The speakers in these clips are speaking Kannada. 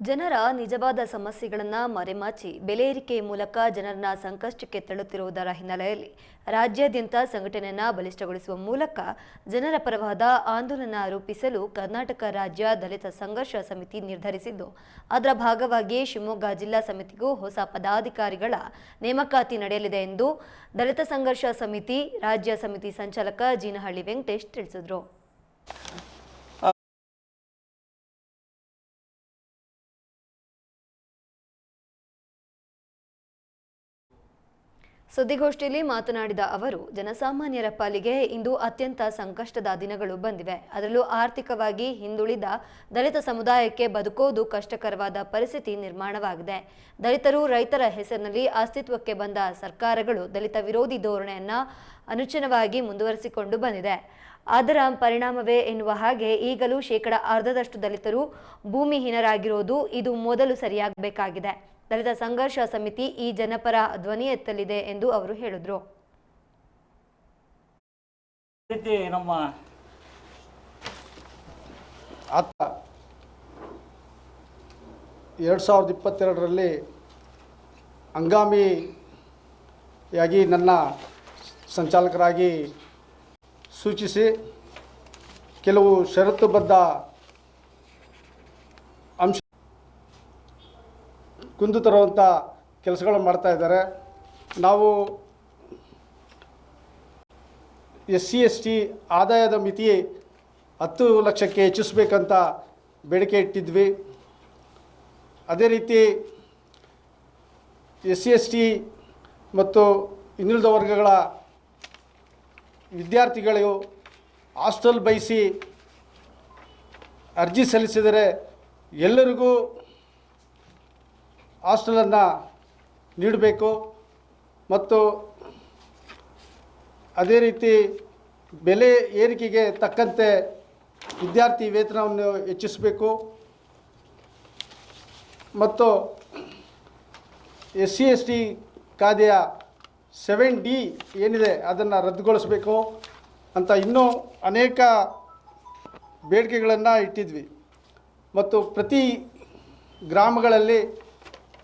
ಜನರ ನಿಜವಾದ ಸಮಸ್ಯೆಗಳನ್ನು ಮರೆಮಾಚಿ, ಬೆಲೆ ಏರಿಕೆ ಮೂಲಕ ಜನರನ್ನ ಸಂಕಷ್ಟಕ್ಕೆ ತಳ್ಳುತ್ತಿರುವುದರ ಹಿನ್ನೆಲೆಯಲ್ಲಿ ರಾಜ್ಯಾದ್ಯಂತ ಸಂಘಟನೆಯನ್ನು ಬಲಿಷ್ಠಗೊಳಿಸುವ ಮೂಲಕ ಜನರ ಪರವಾದ ಆಂದೋಲನ ರೂಪಿಸಲು ಕರ್ನಾಟಕ ರಾಜ್ಯ ದಲಿತ ಸಂಘರ್ಷ ಸಮಿತಿ ನಿರ್ಧರಿಸಿದ್ದು, ಅದರ ಭಾಗವಾಗಿ ಶಿವಮೊಗ್ಗ ಜಿಲ್ಲಾ ಸಮಿತಿಗೂ ಹೊಸ ಪದಾಧಿಕಾರಿಗಳ ನೇಮಕಾತಿ ನಡೆಯಲಿದೆ ಎಂದು ದಲಿತ ಸಂಘರ್ಷ ಸಮಿತಿ, ರಾಜ್ಯ ಸಮಿತಿ ಸಂಚಾಲಕ ಜೀನಹಳ್ಳಿ ವೆಂಕಟೇಶ್ ತಿಳಿಸಿದರು. ಸುದ್ದಿಗೋಷ್ಠಿಯಲ್ಲಿ ಮಾತನಾಡಿದ ಅವರು, ಜನಸಾಮಾನ್ಯರ ಪಾಲಿಗೆ ಇಂದು ಅತ್ಯಂತ ಸಂಕಷ್ಟದ ದಿನಗಳು ಬಂದಿವೆ. ಅದರಲ್ಲೂ ಆರ್ಥಿಕವಾಗಿ ಹಿಂದುಳಿದ ದಲಿತ ಸಮುದಾಯಕ್ಕೆ ಬದುಕೋದು ಕಷ್ಟಕರವಾದ ಪರಿಸ್ಥಿತಿ ನಿರ್ಮಾಣವಾಗಿದೆ. ದಲಿತರು ರೈತರ ಹೆಸರಿನಲ್ಲಿ ಅಸ್ತಿತ್ವಕ್ಕೆ ಬಂದ ಸರ್ಕಾರಗಳು ದಲಿತ ವಿರೋಧಿ ಧೋರಣೆಯನ್ನು ಅನುಚನವಾಗಿ ಮುಂದುವರಿಸಿಕೊಂಡು ಬಂದಿದೆ. ಅದರ ಪರಿಣಾಮವೇ ಎನ್ನುವ ಹಾಗೆ ಈಗಲೂ ಶೇಕಡ ಅರ್ಧದಷ್ಟು ದಲಿತರು ಭೂಮಿಹೀನರಾಗಿರೋದು ಇದು ಮೊದಲು ಸರಿಯಾಗಬೇಕಾಗಿದೆ. ದಲಿತ ಸಂಘರ್ಷ ಸಮಿತಿ ಈ ಜನಪರ ಧ್ವನಿ ಎತ್ತಲಿದೆ ಎಂದು ಅವರು ಹೇಳಿದರು. ನಮ್ಮ ಆತ ಎರಡು ಸಾವಿರದ ಇಪ್ಪತ್ತೆರಡರಲ್ಲಿ ಹಂಗಾಮಿಯಾಗಿ ನನ್ನ ಸಂಚಾಲಕರಾಗಿ ಸೂಚಿಸಿ ಕೆಲವು ಷರತ್ತುಬದ್ಧ ಕುಂದು ತರುವಂಥ ಕೆಲಸಗಳನ್ನು ಮಾಡ್ತಾ ಇದ್ದಾರೆ. ನಾವು ಎಸ್ ಸಿ ಎಸ್ ಟಿ ಆದಾಯದ ಮಿತಿ ಹತ್ತು ಲಕ್ಷಕ್ಕೆ ಹೆಚ್ಚಿಸ್ಬೇಕಂತ ಬೇಡಿಕೆ ಇಟ್ಟಿದ್ವಿ. ಅದೇ ರೀತಿ ಎಸ್ ಸಿ ಎಸ್ ಟಿ ಮತ್ತು ಹಿಂದುಳಿದ ವರ್ಗಗಳ ವಿದ್ಯಾರ್ಥಿಗಳು ಹಾಸ್ಟೆಲ್ ಬಯಸಿ ಅರ್ಜಿ ಸಲ್ಲಿಸಿದರೆ ಎಲ್ಲರಿಗೂ ಹಾಸ್ಟೆಲನ್ನು ನೀಡಬೇಕು ಮತ್ತು ಅದೇ ರೀತಿ ಬೆಲೆ ಏರಿಕೆಗೆ ತಕ್ಕಂತೆ ವಿದ್ಯಾರ್ಥಿ ವೇತನವನ್ನು ಹೆಚ್ಚಿಸಬೇಕು ಮತ್ತು ಎಸ್ ಸಿ ಎಸ್ ಟಿ ಕಾಯ್ದೆಯ ಸೆವೆನ್ ಡಿ ಏನಿದೆ ಅದನ್ನು ರದ್ದುಗೊಳಿಸಬೇಕು ಅಂತ ಇನ್ನೂ ಅನೇಕ ಬೇಡಿಕೆಗಳನ್ನು ಇಟ್ಟಿದ್ವಿ. ಮತ್ತು ಪ್ರತಿ ಗ್ರಾಮಗಳಲ್ಲಿ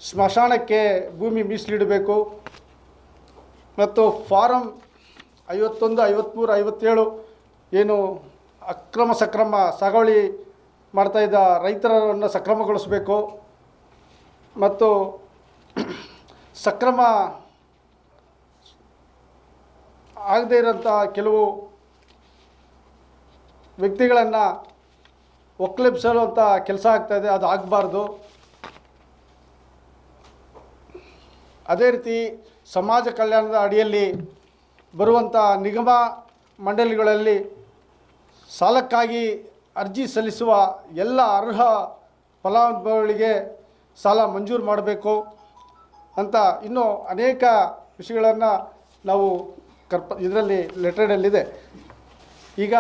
ಸ್ಮಶಾನಕ್ಕೆ ಭೂಮಿ ಮೀಸಲಿಡಬೇಕು. ಮತ್ತು ಫಾರಂ ಐವತ್ತೊಂದು ಐವತ್ತ್ಮೂರು ಐವತ್ತೇಳು ಏನು ಅಕ್ರಮ ಸಕ್ರಮ ಸಾಗುವಳಿ ಮಾಡ್ತಾಯಿದ್ದ ರೈತರನ್ನು ಸಕ್ರಮಗೊಳಿಸಬೇಕು. ಮತ್ತು ಸಕ್ರಮ ಆಗದೇ ಇರೋಂಥ ಕೆಲವು ವ್ಯಕ್ತಿಗಳನ್ನು ಒಕ್ಕಲೆಬ್ಸೋಂಥ ಕೆಲಸ ಆಗ್ತಾಯಿದೆ ಅದು ಆಗಬಾರ್ದು. ಅದೇ ರೀತಿ ಸಮಾಜ ಕಲ್ಯಾಣದ ಅಡಿಯಲ್ಲಿ ಬರುವಂಥ ನಿಗಮ ಮಂಡಳಿಗಳಲ್ಲಿ ಸಾಲಕ್ಕಾಗಿ ಅರ್ಜಿ ಸಲ್ಲಿಸುವ ಎಲ್ಲ ಅರ್ಹ ಫಲಾನುಭವಿಗಳಿಗೆ ಸಾಲ ಮಂಜೂರು ಮಾಡಬೇಕು ಅಂತ ಇನ್ನೂ ಅನೇಕ ವಿಷಯಗಳನ್ನು ನಾವು ಕರ್ಪ ಇದರಲ್ಲಿ ಲೆಟರ್ಡಲ್ಲಿದೆ ಈಗ